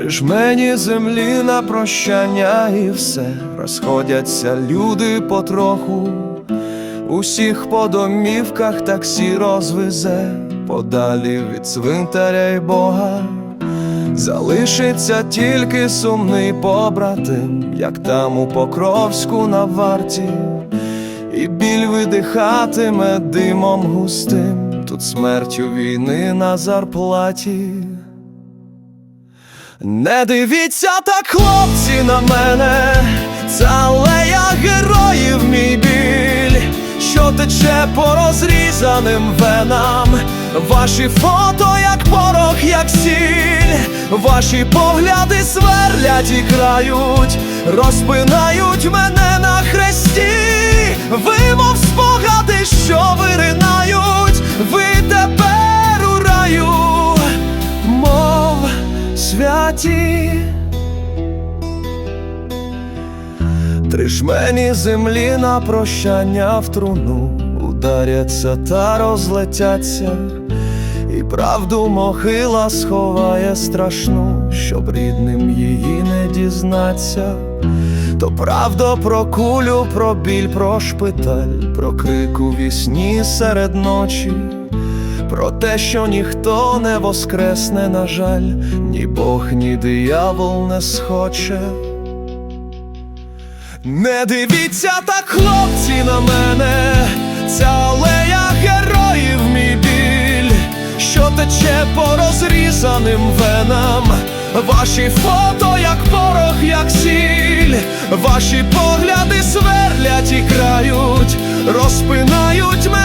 Три жмені землі на прощання і все розходяться люди потроху. Усіх по домівках таксі розвезе подалі від цвинтаря й Бога. Залишиться тільки сумний побратим, як там у Покровську на варті, і біль видихатиме димом густим, тут смертю війни на зарплаті. Не дивіться так, хлопці, на мене, це алея героїв мій біль, що тече по розрізаним венам. Ваші фото, як порох, як сіль, ваші погляди сверлять і крають, розпинають мене на хресті, ви, мов святі. Три жмені землі на прощання в труну ударяться та розлетяться, і правду могила сховає страшну, щоб рідним її не дізнаться. То правда про кулю, про біль, про шпиталь, про крик у вісні серед ночі, про те, що ніхто не воскресне, на жаль, ні Бог, ні диявол не схоче. Не дивіться так, хлопці, на мене, ця алея героїв мій біль, що тече по розрізаним венам, ваші фото, як порох, як сіль, ваші погляди сверлять і крають, розпинають мене